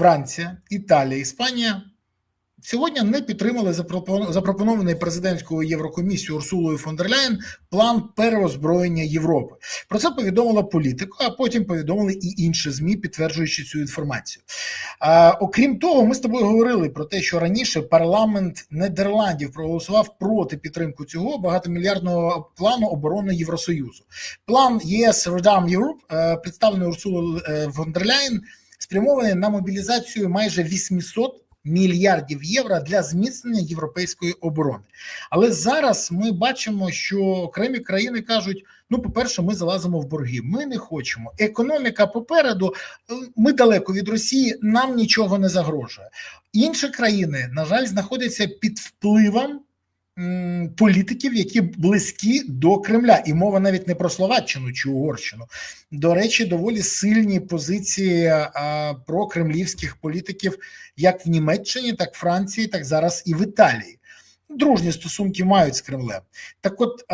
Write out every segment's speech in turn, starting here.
Франція, Італія, Іспанія сьогодні не підтримали запропон- запропонований президентською Єврокомісією Урсулою фон дер Ляєн план переозброєння Європи. Про це повідомила політико, а потім повідомили і інші змі, підтверджуючи цю інформацію. А, окрім того, ми з тобою говорили про те, що раніше парламент Нідерландів проголосував проти підтримку цього багатомільярдного плану оборони Євросоюзу. План ЄС Redam Europe, е, представлений Урсулою е, фон дер Ляєн, спрямований на мобілізацію майже 800 мільярдів євро для зміцнення європейської оборони. Але зараз ми бачимо, що окремі країни кажуть: ну, по-перше, ми залазимо в борги. Ми не хочемо. Економіка попереду, е, ми далеко від Росії, нам нічого не загрожує. Інші країни, на жаль, знаходяться під впливом. Політиків, які близькі до Кремля, і мова навіть не про Словаччину чи Угорщину. До речі, доволі сильні позиції а, прокремлівських політиків, як в Німеччині, так в Франції, так зараз і в Італії. Дружні стосунки мають з Кремлем. Так, от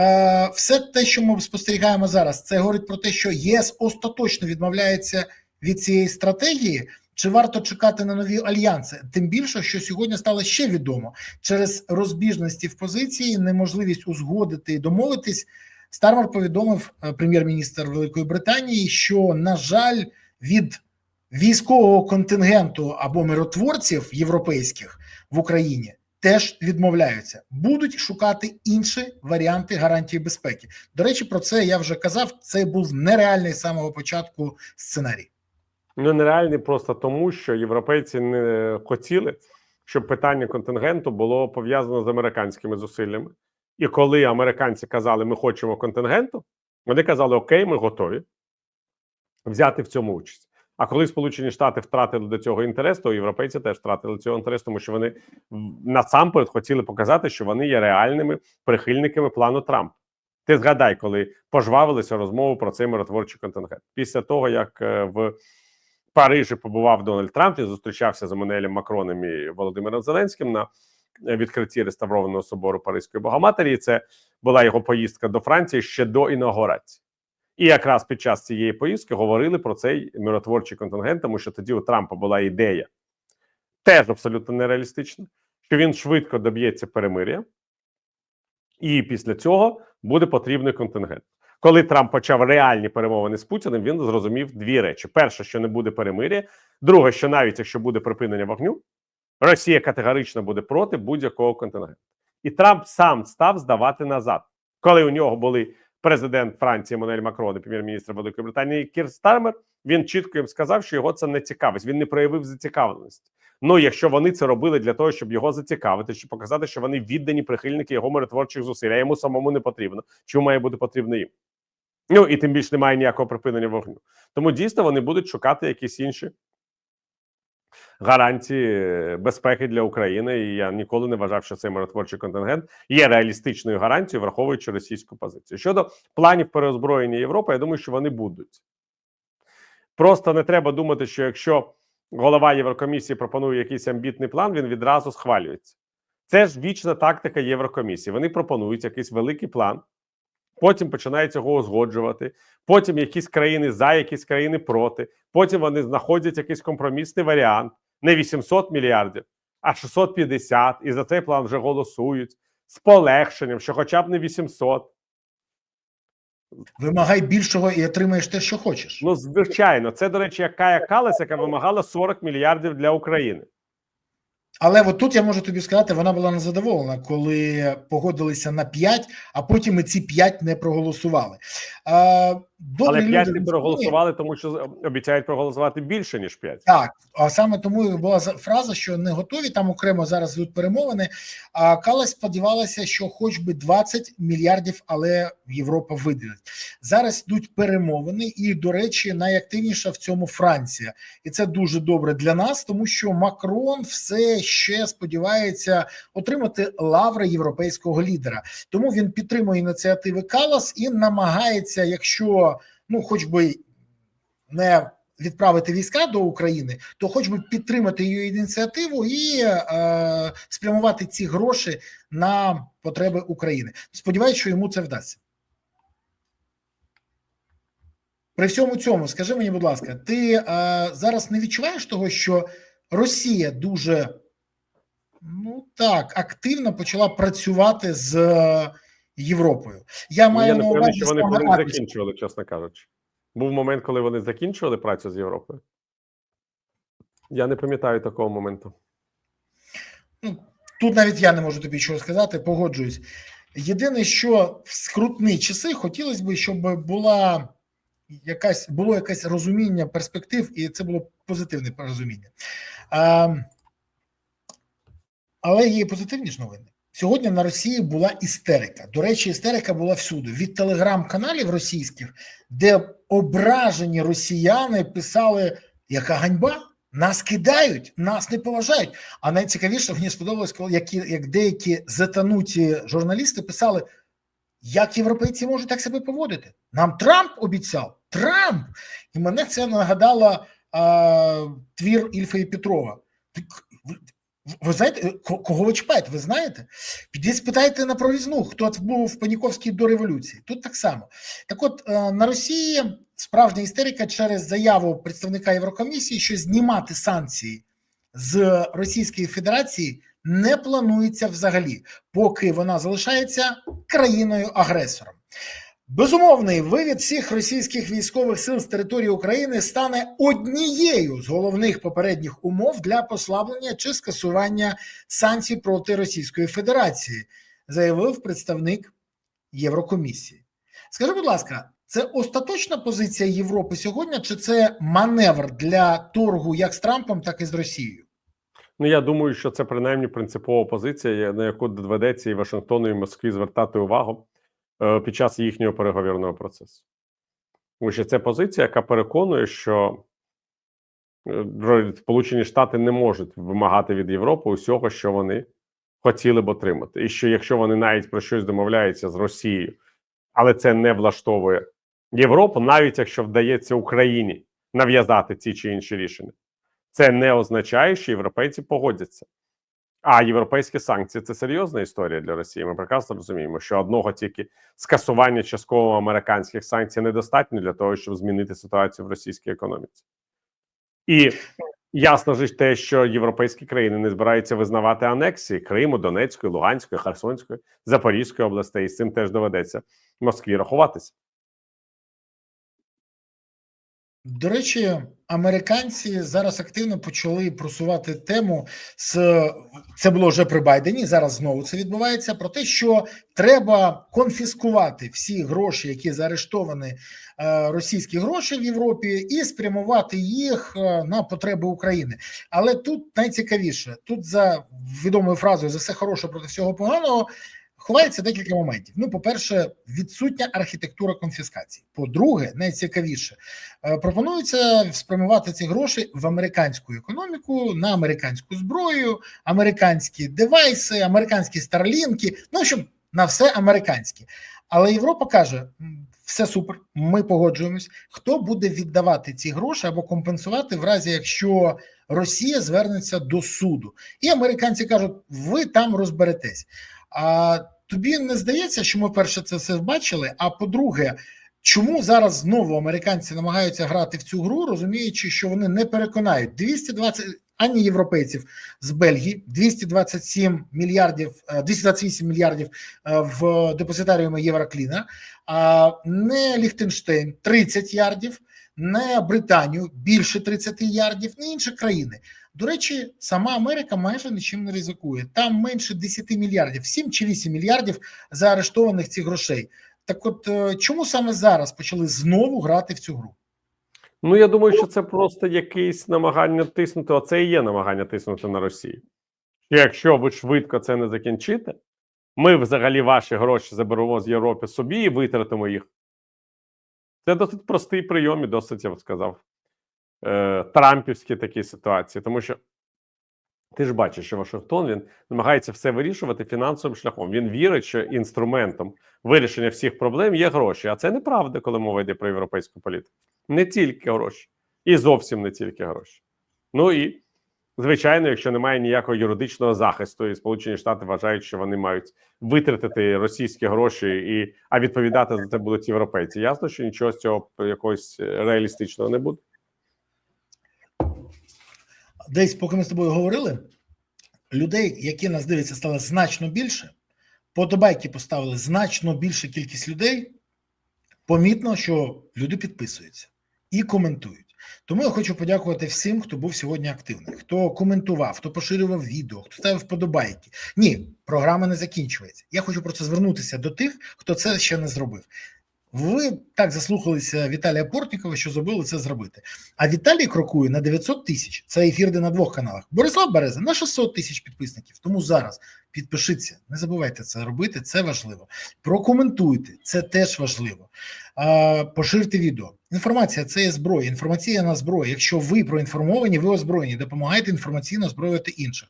все те, що ми спостерігаємо зараз, це говорить про те, що ЄС остаточно відмовляється від цієї стратегії. Чи варто чекати на нові альянси? Тим більше, що сьогодні стало ще відомо через розбіжності в позиції, неможливість узгодити і домовитись. Стармер повідомив е, прем'єр-міністр Великої Британії, що на жаль, від військового контингенту або миротворців європейських в Україні теж відмовляються, будуть шукати інші варіанти гарантії безпеки. До речі, про це я вже казав. Це був нереальний з самого початку сценарій. Ну, нереальний просто тому, що європейці не хотіли, щоб питання контингенту було пов'язано з американськими зусиллями. І коли американці казали, ми хочемо контингенту, вони казали, окей, ми готові взяти в цьому участь. А коли Сполучені Штати втратили до цього інтерес, то європейці теж втратили цього інтерес, тому що вони насамперед хотіли показати, що вони є реальними прихильниками плану Трампа. Ти згадай, коли пожвавилися розмови про цей миротворчий контингент. Після того, як е, в Парижі побував Дональд Трамп і зустрічався з Еммануелем Макроном і Володимиром Зеленським на відкритті реставрованого собору Паризької Богоматері. І Це була його поїздка до Франції ще до інаугурації. І якраз під час цієї поїздки говорили про цей миротворчий контингент, тому що тоді у Трампа була ідея теж абсолютно нереалістична, що він швидко доб'ється перемир'я, і після цього буде потрібний контингент. Коли Трамп почав реальні перемовини з Путіним, він зрозумів дві речі: перше, що не буде перемир'я, друге, що навіть якщо буде припинення вогню, Росія категорично буде проти будь-якого контингенту. І Трамп сам став здавати назад, коли у нього були президент Франції Еммануель Макрон і прем'єр-міністр Великої Британії Кір Стармер. Він чітко їм сказав, що його це не цікавить. Він не проявив зацікавленості. Ну, якщо вони це робили для того, щоб його зацікавити, щоб показати, що вони віддані прихильники його миротворчих зусиль, а йому самому не потрібно. Чому має бути потрібно їм? Ну і тим більше немає ніякого припинення вогню. Тому дійсно вони будуть шукати якісь інші гарантії е, безпеки для України. І я ніколи не вважав, що цей миротворчий контингент є реалістичною гарантією, враховуючи російську позицію. Щодо планів переозброєння Європи, я думаю, що вони будуть. Просто не треба думати, що якщо голова Єврокомісії пропонує якийсь амбітний план, він відразу схвалюється. Це ж вічна тактика Єврокомісії. Вони пропонують якийсь великий план, потім починають його узгоджувати. Потім якісь країни за, якісь країни проти. Потім вони знаходять якийсь компромісний варіант, не 800 мільярдів, а 650, і за цей план вже голосують з полегшенням, що хоча б не 800. Вимагай більшого і отримаєш те, що хочеш. Ну, звичайно, це, до речі, як Кая яка вимагала 40 мільярдів для України. Але от тут я можу тобі сказати, вона була незадоволена, коли погодилися на 5, а потім і ці 5 не проголосували. А, Але 5 люди не проголосували, тому що обіцяють проголосувати більше, ніж 5. Так, а саме тому була за- фраза, що не готові. Там окремо зараз йдуть перемовини. А Кала сподівалася, що хоч би 20 мільярдів, але Європа виділить. Зараз йдуть перемовини, і, до речі, найактивніша в цьому Франція, і це дуже добре для нас, тому що Макрон все ще сподівається отримати лаври європейського лідера. Тому він підтримує ініціативи Калас і намагається, якщо ну, хоч би не відправити війська до України, то хоч би підтримати її ініціативу і е, спрямувати ці гроші на потреби України. Сподіваюсь, що йому це вдасться. При всьому цьому, скажи мені, будь ласка, ти е, зараз не відчуваєш того, що Росія дуже ну так активно почала працювати з е, Європою. Я Ну, маю я на увазі що вони коли закінчували, чесно кажучи. Був момент, коли вони закінчували працю з Європою. Я не пам'ятаю такого моменту. Ну, тут навіть я не можу тобі чого сказати, погоджуюсь. Єдине, що в скрутні часи хотілося б, щоб була якась було якесь розуміння перспектив, і це було позитивне розуміння. Але є позитивні новини. Сьогодні на Росії була істерика. До речі, істерика була всюди від телеграм-каналів російських, де ображені росіяни писали, яка ганьба. Нас кидають, нас не поважають. А найцікавіше мені сподобалось, коли які як деякі затануті журналісти писали, як європейці можуть так себе поводити. Нам Трамп обіцяв Трамп, і мене це нагадало а, твір Ільфа і Петрова. Ви, знаєте, кого ви чіпаєте? Ви знаєте? Підіть спитайте на прорізну, хто був в Паніковській до революції. Тут так само. Так, от е, на Росії справжня істерика через заяву представника Єврокомісії, що знімати санкції з Російської Федерації не планується взагалі, поки вона залишається країною-агресором. Безумовний вивід всіх російських військових сил з території України стане однією з головних попередніх умов для послаблення чи скасування санкцій проти Російської Федерації, заявив представник Єврокомісії. Скажи, будь ласка, це остаточна позиція Європи сьогодні, чи це маневр для торгу як з Трампом, так і з Росією? Ну, я думаю, що це принаймні принципова позиція, на яку доведеться і Вашингтону, і Москві звертати увагу під час їхнього переговірного процесу. Тому що це позиція, яка переконує, що е, Сполучені Штати не можуть вимагати від Європи усього, що вони хотіли б отримати. І що якщо вони навіть про щось домовляються з Росією, але це не влаштовує Європу, навіть якщо вдається Україні нав'язати ці чи інші рішення, це не означає, що європейці погодяться. А європейські санкції це серйозна історія для Росії. Ми прекрасно розуміємо, що одного тільки скасування частково американських санкцій недостатньо для того, щоб змінити ситуацію в російській економіці. І ясно ж те, що європейські країни не збираються визнавати анексії Криму, Донецької, Луганської, Херсонської, Запорізької областей. І з цим теж доведеться Москві рахуватися. До речі, американці зараз активно почали просувати тему з це було вже при Байдені. Зараз знову це відбувається про те, що треба конфіскувати всі гроші, які заарештовані е, російські гроші в Європі, і спрямувати їх е, на потреби України. Але тут найцікавіше тут за відомою фразою за все хороше проти всього поганого. Ховається декілька моментів. Ну, по-перше, відсутня архітектура конфіскації. По-друге, найцікавіше е, пропонується спрямувати ці гроші в американську економіку, на американську зброю, американські девайси, американські старлінки. Ну щоб на все американське. Але Європа каже: все супер, ми погоджуємось. Хто буде віддавати ці гроші або компенсувати в разі, якщо Росія звернеться до суду, і американці кажуть, ви там розберетесь. А тобі не здається, що ми перше це все бачили? А по-друге, чому зараз знову американці намагаються грати в цю гру, розуміючи, що вони не переконають 220 ані європейців з Бельгії, 227 мільярдів, е, 228 мільярдів е, в депозитаріумі Єврокліна, а не Ліхтенштейн 30 ярдів, не Британію більше 30 ярдів, не інші країни. До речі, сама Америка майже нічим не ризикує. Там менше 10 мільярдів, 7 чи 8 мільярдів заарештованих цих грошей. Так, от е, чому саме зараз почали знову грати в цю гру? Ну, я думаю, що це просто якесь намагання тиснути. Оце і є намагання тиснути на Росію. Якщо ви швидко це не закінчите, ми взагалі ваші гроші заберемо з Європи собі і витратимо їх. Це досить простий прийом і досить, я б сказав, е, трампівські такі ситуації. Тому що ти ж бачиш, що Вашингтон він намагається все вирішувати фінансовим шляхом. Він вірить, що інструментом вирішення всіх проблем є гроші. А це неправда, коли мова йде про європейську політику. Не тільки гроші, і зовсім не тільки гроші. Ну і звичайно, якщо немає ніякого юридичного захисту, і Сполучені Штати вважають, що вони мають витратити російські гроші, і а відповідати за це будуть європейці. Ясно, що нічого з цього якогось реалістичного не буде. Десь, поки ми з тобою говорили, людей, які нас дивляться, стало значно більше. Подобайки поставили значно більша кількість людей. Помітно, що люди підписуються і коментують. Тому я хочу подякувати всім, хто був сьогодні активний, хто коментував, хто поширював відео, хто ставив вподобайки. Ні, програма не закінчується. Я хочу просто звернутися до тих, хто це ще не зробив. Ви так заслухалися Віталія Портнікова, що зробили це зробити. А Віталій крокує на 900 тисяч. Це ефір де на двох каналах. Борислав Береза на 600 тисяч підписників. Тому зараз підпишіться, не забувайте це робити, це важливо. Прокоментуйте, це теж важливо. Поширте відео. Інформація це є зброя. Інформаційна зброя. Якщо ви проінформовані, ви озброєні, допомагаєте інформаційно озброювати інших.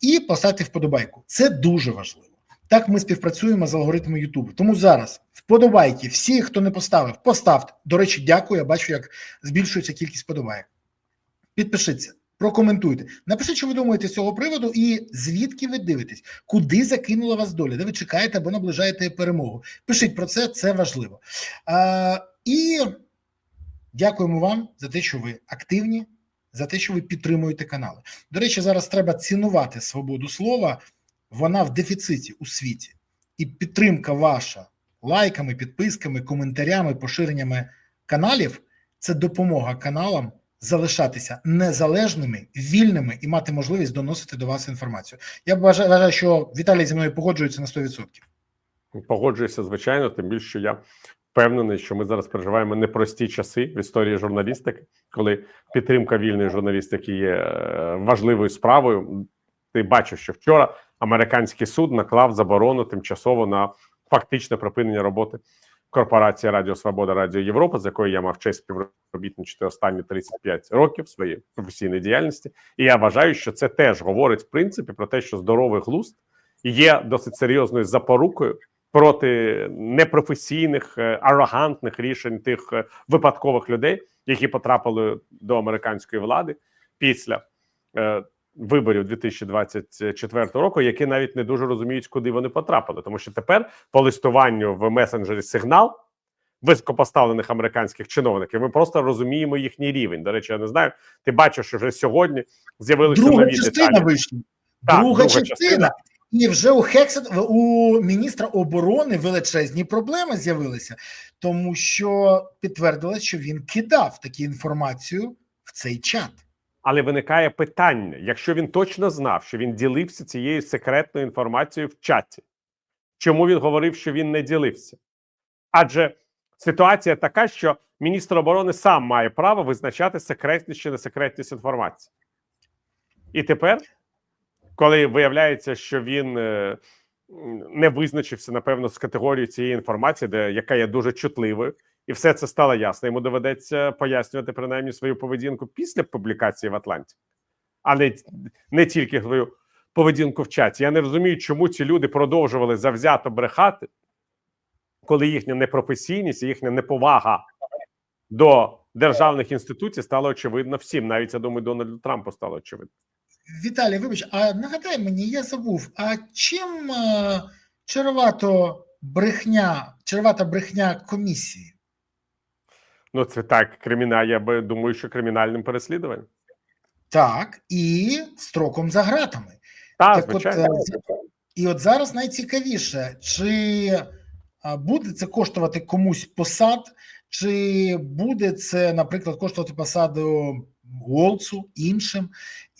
І поставте вподобайку. Це дуже важливо. Так ми співпрацюємо з алгоритмом Ютубу. Тому зараз вподобайки. Всі, хто не поставив, поставте. До речі, дякую. Я бачу, як збільшується кількість вподобайок. Підпишіться, прокоментуйте. Напишіть, що ви думаєте з цього приводу, і звідки ви дивитесь, куди закинула вас доля, де ви чекаєте або наближаєте перемогу. Пишіть про це, це важливо. А, і дякуємо вам за те, що ви активні, за те, що ви підтримуєте канали. До речі, зараз треба цінувати свободу слова. Вона в дефіциті у світі, і підтримка ваша лайками, підписками, коментарями, поширеннями каналів це допомога каналам залишатися незалежними, вільними і мати можливість доносити до вас інформацію. Я вважаю, що Віталій зі мною погоджується на 100%. Погоджуюся, звичайно, тим більше що я впевнений, що ми зараз переживаємо непрості часи в історії журналістики, коли підтримка вільної журналістики є е, важливою справою. Ти бачив, що вчора американський суд наклав заборону тимчасово на фактичне припинення роботи корпорації Радіо Свобода Радіо Європа, з якою я мав честь співробітничати останні 35 років своєї професійної діяльності. І я вважаю, що це теж говорить в принципі про те, що здоровий глузд є досить серйозною запорукою проти непрофесійних е, арогантних рішень тих е, випадкових людей, які потрапили до американської влади після е, виборів 2024 року, які навіть не дуже розуміють, куди вони потрапили, тому що тепер по листуванню в месенджері сигнал. Високопоставлених американських чиновників ми просто розуміємо їхній рівень. До речі, я не знаю. Ти бачиш, що вже сьогодні з'явилися Друга нові частина деталі. вийшла. Так, друга, друга частина. частина. І вже у Хексет у міністра оборони величезні проблеми з'явилися, тому що підтвердилось, що він кидав таку інформацію в цей чат. Але виникає питання: якщо він точно знав, що він ділився цією секретною інформацією в чаті, чому він говорив, що він не ділився? Адже ситуація така, що міністр оборони сам має право визначати секретність чи несекретність інформації. І тепер, коли виявляється, що він е, не визначився, напевно, з категорією цієї інформації, де яка є дуже чутливою, і все це стало ясно. Йому доведеться пояснювати принаймні свою поведінку після публікації в Атланті, а не, не тільки свою поведінку в чаті. Я не розумію, чому ці люди продовжували завзято брехати, коли їхня непрофесійність і їхня неповага до державних інституцій стала очевидна всім. Навіть я думаю, Дональду Трампу стало очевидно. Віталій, вибач, а нагадай мені, я забув. А чим е, чарувато брехня, чарувата брехня комісії? Ну, це так, криміна. Я би думаю, що кримінальним переслідуванням. Так, і строком за гратами. Так, Так от, звичайно. е, і от зараз найцікавіше, чи буде це коштувати комусь посад, чи буде це, наприклад, коштувати посаду Волцу іншим.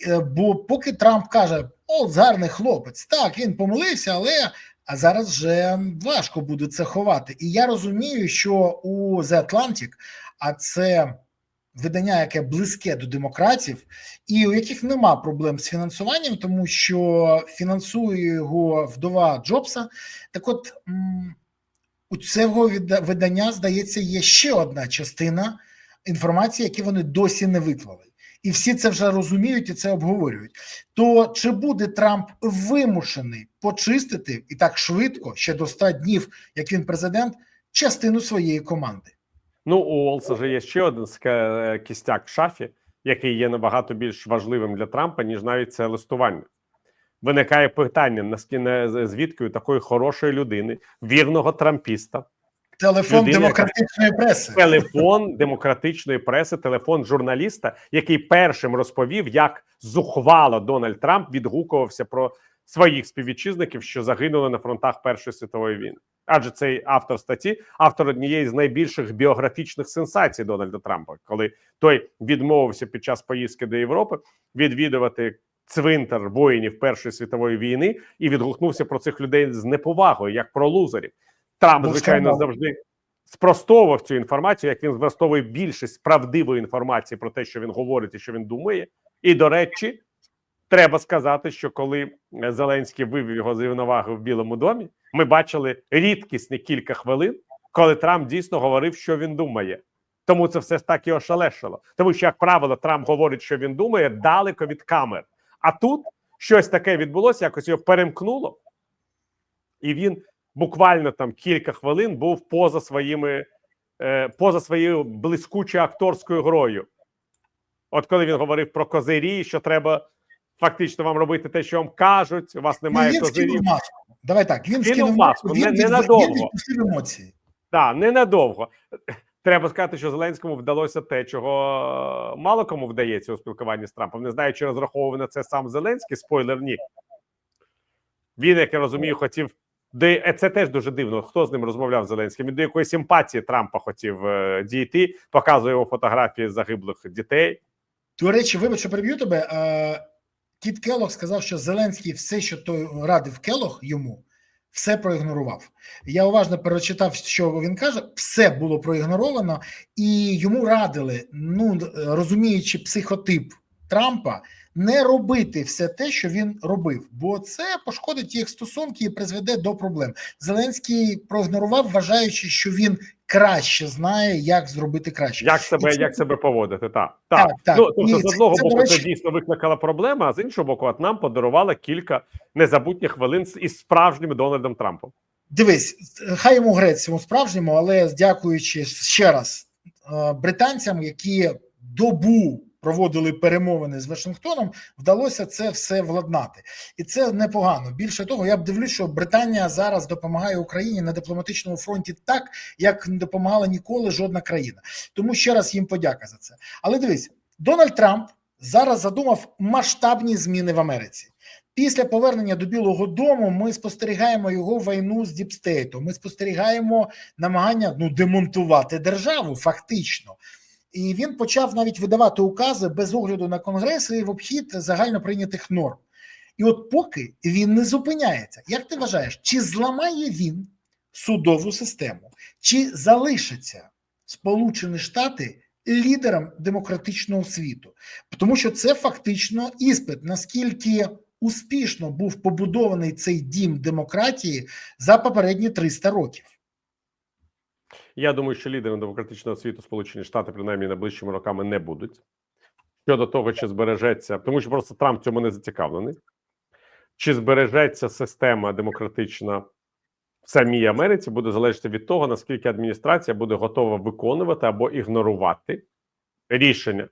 Е, Бо поки Трамп каже, о, гарний хлопець, так, він помилився, але а зараз вже важко буде це ховати. І я розумію, що у The Atlantic, а це видання, яке близьке до демократів, і у яких нема проблем з фінансуванням, тому що фінансує його вдова Джобса. Так, от у цього видання, здається, є ще одна частина інформації, які вони досі не виклали. І всі це вже розуміють і це обговорюють. То чи буде Трамп вимушений почистити і так швидко, ще до 100 днів, як він президент, частину своєї команди? Ну, у Олса же є ще один ска- кістяк в шафі, який є набагато більш важливим для Трампа, ніж навіть це листування. Виникає питання: наскільки звідки у такої хорошої людини, вірного трампіста, Телефон Людина, яка- демократичної преси. телефон демократичної преси, телефон журналіста, який першим розповів, як зухвало Дональд Трамп відгукувався про своїх співвітчизників, що загинули на фронтах Першої світової війни. Адже цей автор статті, автор однієї з найбільших біографічних сенсацій Дональда Трампа, коли той відмовився під час поїздки до Європи відвідувати цвинтар воїнів Першої світової війни і відгукнувся про цих людей з неповагою, як про лузерів. Трамп, звичайно, завжди спростовував цю інформацію, як він спростовує більшість правдивої інформації про те, що він говорить і що він думає. І до речі, треба сказати, що коли е, Зеленський вивів його з рівноваги в Білому домі, ми бачили рідкісні кілька хвилин, коли Трамп дійсно говорив, що він думає. Тому це все так і ошелешило. Тому що, як правило, Трамп говорить, що він думає, далеко від камер. А тут щось таке відбулося, якось його перемкнуло, і він буквально там кілька хвилин був поза своїми, е, поза своєю блискучою акторською грою. От коли він говорив про козирі, що треба фактично вам робити те, що вам кажуть, у вас немає він козирів. скинув маску. Давай так. Він Скинув скинув маску. Він, не- від- ненадовго. він емоції. Так, ненадовго. Треба сказати, що Зеленському вдалося те, чого мало кому вдається у спілкуванні з Трампом. Не знаю, чи розраховував на це сам Зеленський. Спойлер, ні. Він, як я розумію, хотів. Е, це теж дуже дивно. Хто з ним розмовляв з Зеленським? Він до якоїсь симпатії Трампа хотів е, дійти, показує його фотографії загиблих дітей. До речі, вибач, що переб'ю тебе. Кіт Келлог сказав, що Зеленський все, що той радив Келлог йому, все проігнорував. Я уважно перечитав, що він каже, все було проігноровано, і йому радили, ну розуміючи психотип Трампа, не робити все те, що він робив, бо це пошкодить їх стосунки і призведе до проблем. Зеленський проігнорував, вважаючи, що він краще знає, як зробити краще. Як себе, це- як себе поводити? Так, Так, так. так. Ну, тобто, Ні, з одного це, боку, це це дійсно викликала проблема, а з іншого боку, от нам подарувала кілька незабутніх хвилин із справжнім Дональдом Трампом. Дивись, хай йому грець цьому справжньому, але дякуючи ще раз е, британцям, які добу проводили перемовини з Вашингтоном, вдалося це все владнати, і це непогано. Більше того, я б дивлюсь, що Британія зараз допомагає Україні на дипломатичному фронті так, як не допомагала ніколи жодна країна. Тому ще раз їм подяка за це. Але дивись, Дональд Трамп зараз задумав масштабні зміни в Америці. Після повернення до Білого Дому ми спостерігаємо його війну з Діпстейтом. Ми спостерігаємо намагання ну демонтувати державу, фактично. І він почав навіть видавати укази без огляду на конгрес і в обхід загально прийнятих норм. І от поки він не зупиняється, як ти вважаєш, чи зламає він судову систему, чи залишиться Сполучені Штати лідером демократичного світу? Тому що це фактично іспит, наскільки успішно був побудований цей дім демократії за попередні 300 років. Я думаю, що лідером демократичного світу Сполучені Штати, принаймні найближчими роками, не будуть. Щодо того, чи збережеться, тому що просто Трамп цьому не зацікавлений. Чи збережеться система демократична в самій Америці, буде залежати від того, наскільки адміністрація буде готова виконувати або ігнорувати рішення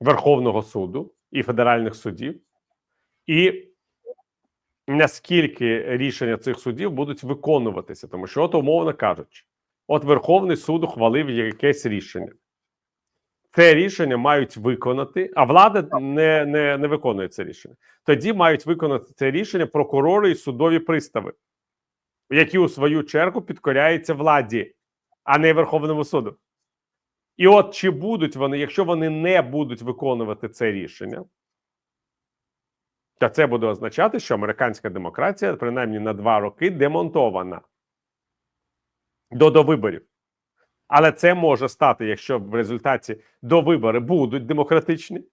Верховного суду і федеральних судів, і наскільки рішення цих судів будуть виконуватися, тому що, от умовно кажучи, от Верховний суд ухвалив якесь рішення. Це рішення мають виконати, а влада не, не, не виконує це рішення. Тоді мають виконати це рішення прокурори і судові пристави, які у свою чергу підкоряються владі, а не Верховному суду. І от чи будуть вони, якщо вони не будуть виконувати це рішення, то це буде означати, що американська демократія, принаймні на два роки, демонтована до, виборів. Але це може стати, якщо в результаті до вибори будуть демократичні,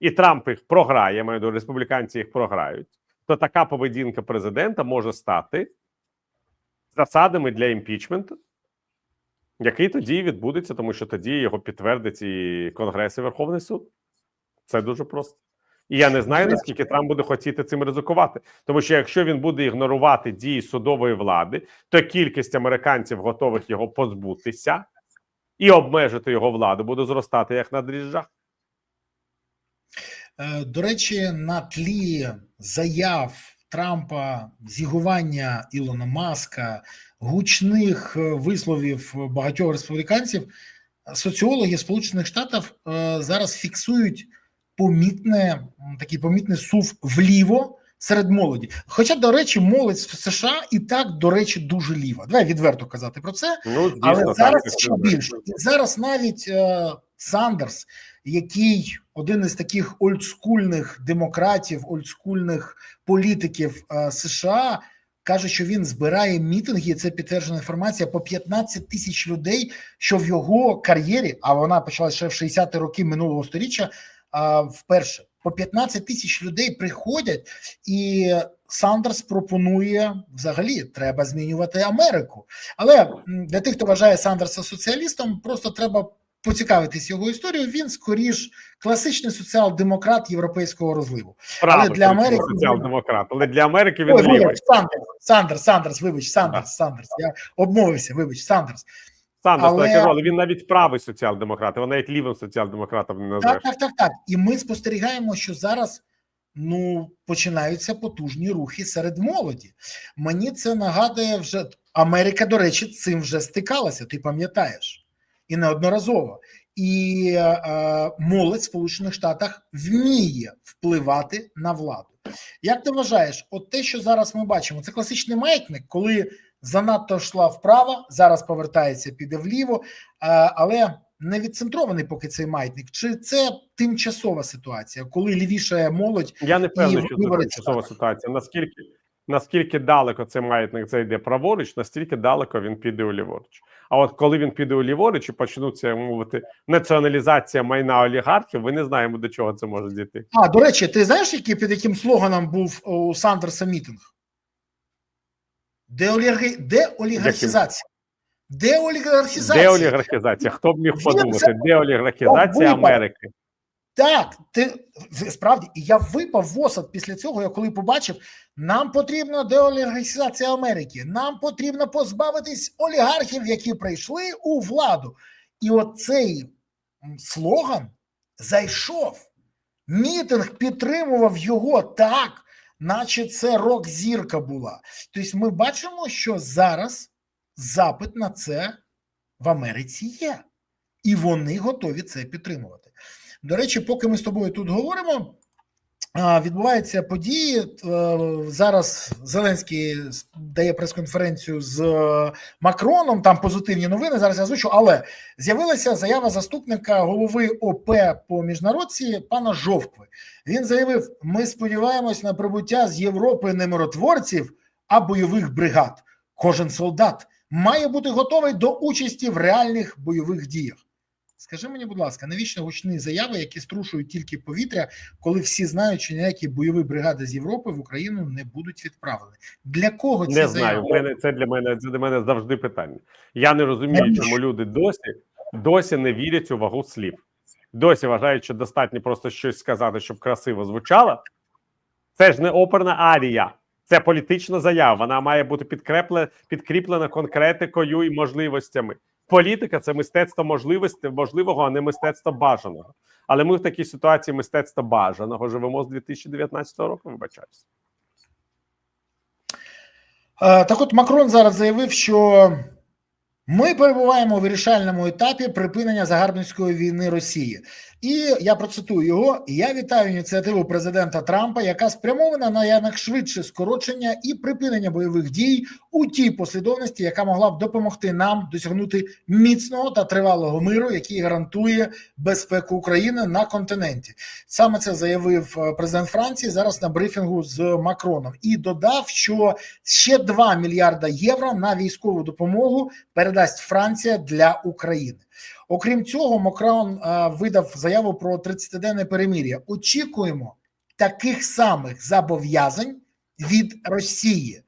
і Трамп їх програє, маю до республіканці їх програють, то така поведінка президента може стати засадами для імпічменту, який тоді відбудеться, тому що тоді його підтвердить і Конгрес, і Верховний суд. Це дуже просто. І я не знаю, наскільки Трамп буде хотіти цим ризикувати. Тому що якщо він буде ігнорувати дії судової влади, то кількість американців, готових його позбутися і обмежити його владу, буде зростати як на дріжджах. Е, До речі, на тлі заяв Трампа, зігування Ілона Маска, гучних е, висловів багатьох республіканців, соціологи Сполучених Штатів е, зараз фіксують помітне такий помітний сув вліво серед молоді. Хоча, до речі, молодь в США і так, до речі, дуже ліва. Давай відверто казати про це. Ну, дійсно, Але так, зараз це ще більше. І зараз навіть е, Сандерс, який один із таких ольдскульних демократів, ольдскульних політиків е, США, каже, що він збирає мітинги. Це підтверджена інформація по 15 тисяч людей, що в його кар'єрі, а вона почалася ще в 60-ті роки минулого століття. Вперше по 15 тисяч людей приходять, і Сандерс пропонує взагалі треба змінювати Америку. Але для тих, хто вважає Сандерса соціалістом, просто треба поцікавитись його історією. Він скоріш класичний соціал-демократ європейського розливу. Правда, для Америки- соціал-демократ, але для Америки він Ой, вибач, Сандерс, Сандерс, Сандерс, вибач, Сандерс, Сандерс. Я обмовився, вибач, Сандерс. Сандерс, але- але... але він навіть правий соціал-демократ, його навіть лівим соціал-демократом не Так, так, так, так. І ми спостерігаємо, що зараз ну починаються потужні рухи серед молоді. Мені це нагадує вже Америка, до речі, цим вже стикалася. Ти пам'ятаєш, і неодноразово. І е, е, молодь в Сполучених Штатах вміє впливати на владу. Як ти вважаєш, от те, що зараз ми бачимо, це класичний маятник, коли занадто йшла вправо, зараз повертається, піде вліво, е, але не відцентрований поки цей маятник. Чи це тимчасова ситуація, коли лівіше молодь? Я не впевнений, І що це тимчасова так. ситуація. Наскільки, наскільки далеко цей маятник зайде праворуч, настільки далеко він піде у ліворуч. А от коли він піде у ліворуч і почнуться мовити націоналізація майна олігархів, ви не знаємо до чого це може дійти. А до речі, ти знаєш, який під яким слоганом був у Сандерса мітинг? Деолігархи... Деолігархізація. Деолігархізація. Деолігархізація. Хто б міг Він подумати? Деолігархізація випав. Америки. Так, ти справді, і я випав в осад після цього, я коли побачив, нам потрібна деолігархізація Америки, нам потрібно позбавитись олігархів, які прийшли у владу. І оцей слоган зайшов. Мітинг підтримував його так, наче це рок-зірка була. Тобто, ми бачимо, що зараз запит на це в Америці є, і вони готові це підтримувати. До речі, поки ми з тобою тут говоримо, відбуваються події. Е, Зараз Зеленський дає прес-конференцію з е, Макроном. Там позитивні новини. Зараз я озвучу, але з'явилася заява заступника голови ОП по міжнародці пана Жовкви. Він заявив: ми сподіваємось на прибуття з Європи не миротворців, а бойових бригад. Кожен солдат має бути готовий до участі в реальних бойових діях. Скажи мені, будь ласка, навіщо гучні заяви, які струшують тільки повітря, коли всі знають, що ніякі бойові бригади з Європи в Україну не будуть відправлені? Для кого ці Не знаю. Мене це для мене це для мене завжди питання. Я не розумію, Навіщо? чому люди досі досі не вірять у вагу слів. Досі вважають, що достатньо просто щось сказати, щоб красиво звучало. Це ж не оперна арія, це політична заява. Вона має бути підкреплена, підкріплена конкретикою і можливостями. Політика це мистецтво можливості можливого, а не мистецтво бажаного. Але ми в такій ситуації мистецтва бажаного живемо з 2019 року. Вибачаюсь. Е, Так от Макрон зараз заявив, що ми перебуваємо у вирішальному етапі припинення загарбницької війни Росії. І я процитую його: я вітаю ініціативу президента Трампа, яка спрямована на якнайшвидше скорочення і припинення бойових дій у тій послідовності, яка могла б допомогти нам досягнути міцного та тривалого миру, який гарантує безпеку України на континенті. Саме це заявив е, президент Франції зараз на брифінгу з Макроном і додав, що ще 2 мільярда євро на військову допомогу передасть Франція для України. Окрім цього, Макрон е, видав заяву про 30-денне перемир'я. Очікуємо таких самих зобов'язань від Росії.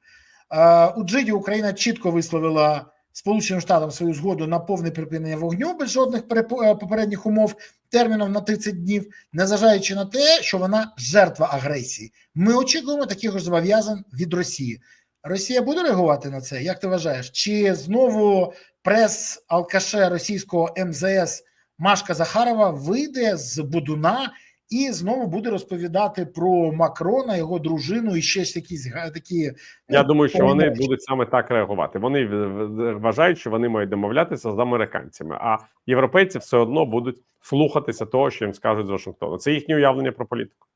Е, У Джиді Україна чітко висловила Сполученим Штатам свою згоду на повне припинення вогню без жодних е, попередніх умов терміном на 30 днів, незважаючи на те, що вона жертва агресії. Ми очікуємо таких зобов'язань від Росії. Росія буде реагувати на це? Як ти вважаєш? Чи знову прес-алкаше російського МЗС Машка Захарова вийде з Будуна і знову буде розповідати про Макрона, його дружину і ще якісь такі. Я ну, думаю, що вони будуть саме так реагувати. Вони вважають, що вони мають домовлятися з американцями, а європейці все одно будуть слухатися того, що їм скажуть з Вашингтону. Це їхнє уявлення про політику.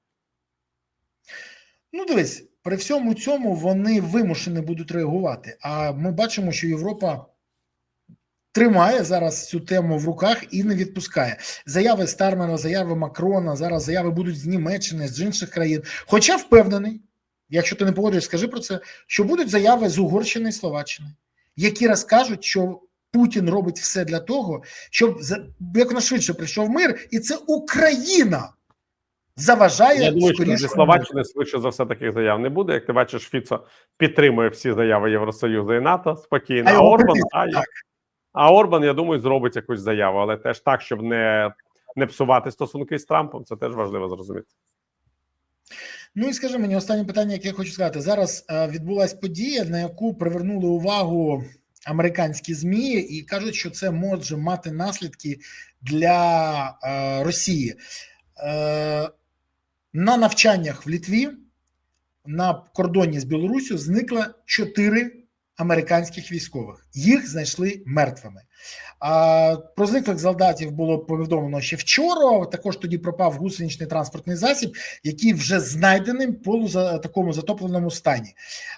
Ну, дивись, при всьому цьому вони вимушені будуть реагувати. А ми бачимо, що Європа тримає зараз цю тему в руках і не відпускає. Заяви Стармера, заяви Макрона, зараз заяви будуть з Німеччини, з інших країн. Хоча впевнений, якщо ти не погодиш, скажи про це, що будуть заяви з Угорщини і Словаччини, які розкажуть, що Путін робить все для того, щоб якнайшвидше прийшов мир, і це Україна заважає Я думаю, що зі. Словаччини швидше за все таких заяв не буде. Як ти бачиш, Фіцо підтримує всі заяви Євросоюзу і НАТО спокійно. А А, Орбан, а, а Орбан, я думаю, зробить якусь заяву, але теж так, щоб не, не псувати стосунки з Трампом. Це теж важливо зрозуміти. Ну і скажи мені останнє питання, яке я хочу сказати. Зараз е, відбулася подія, на яку привернули увагу американські змі, і кажуть, що це може мати наслідки для е, Росії. Е, на навчаннях в Літві на кордоні з Білоруссю зникло чотири американських військових. Їх знайшли мертвими. А про зниклих солдатів було повідомлено ще вчора. Також тоді пропав гусеничний транспортний засіб, який вже знайдений в полуза такому затопленому стані.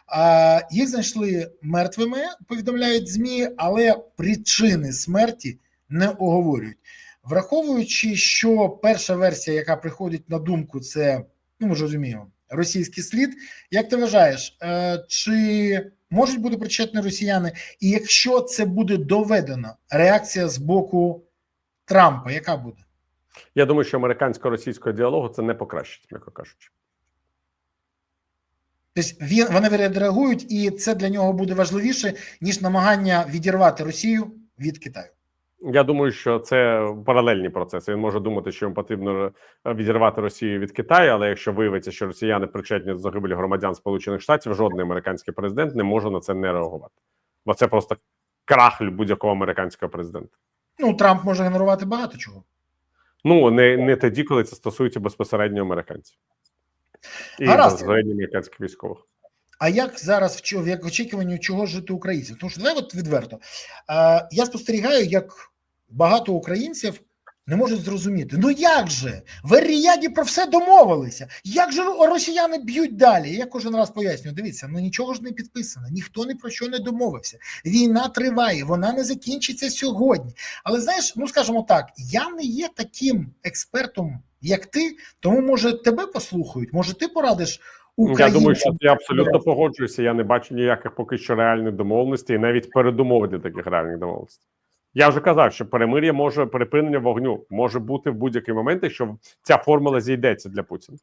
А, їх знайшли мертвими, повідомляють ЗМІ, але причини смерті не оговорюють. Враховуючи, що перша версія, яка приходить на думку, це ну ми ж розуміємо, російський слід. Як ти вважаєш, е, чи можуть бути причетні росіяни? І якщо це буде доведено, реакція з боку Трампа, яка буде? Я думаю, що американсько-російського діалогу це не покращить, м'яко кажучи. Тобто він вони відреагують, і це для нього буде важливіше ніж намагання відірвати Росію від Китаю. Я думаю, що це паралельні процеси. Він може думати, що йому потрібно е, відірвати Росію від Китаю, але якщо виявиться, що росіяни причетні до загибелі громадян Сполучених Штатів, жодний американський президент не може на це не реагувати, бо це просто крах будь-якого американського президента. Ну Трамп може генерувати багато чого. Ну не, не тоді, коли це стосується безпосередньо американців і безпосередньо американських військових. А як зараз в в як очікуванні чого жити українцям? Тому що давай от відверто. Е, я спостерігаю, як багато українців не можуть зрозуміти. Ну як же? В Ер-Ріяді про все домовилися. Як же росіяни б'ють далі? Я кожен раз пояснюю: дивіться, ну нічого ж не підписано, ніхто ні про що не домовився. Війна триває, вона не закінчиться сьогодні. Але знаєш, ну скажімо так, я не є таким експертом, як ти, тому може тебе послухають, може ти порадиш Я думаю, що я абсолютно погоджуюся. Я не бачу ніяких поки що реальних домовленостей, і навіть передумови для таких реальних домовленостей. Я вже казав, що перемир'я може припинення вогню може бути в будь-який момент, якщо ця формула зійдеться для Путіна,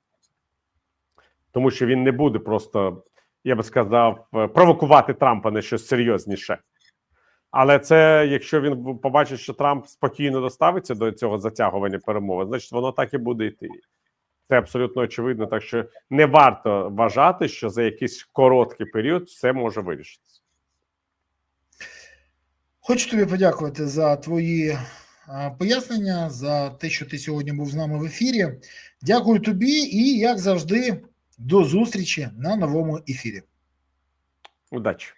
тому що він не буде просто, я би сказав, е, провокувати Трампа на щось серйозніше. Але це якщо він побачить, що Трамп спокійно доставиться до цього затягування перемовин, значить воно так і буде йти. Це абсолютно очевидно. Так що не варто вважати, що за якийсь короткий період все може вирішитися. Хочу тобі подякувати за твої пояснення, за те, що ти сьогодні був з нами в ефірі. Дякую тобі і, як завжди, до зустрічі на новому ефірі. Удачі!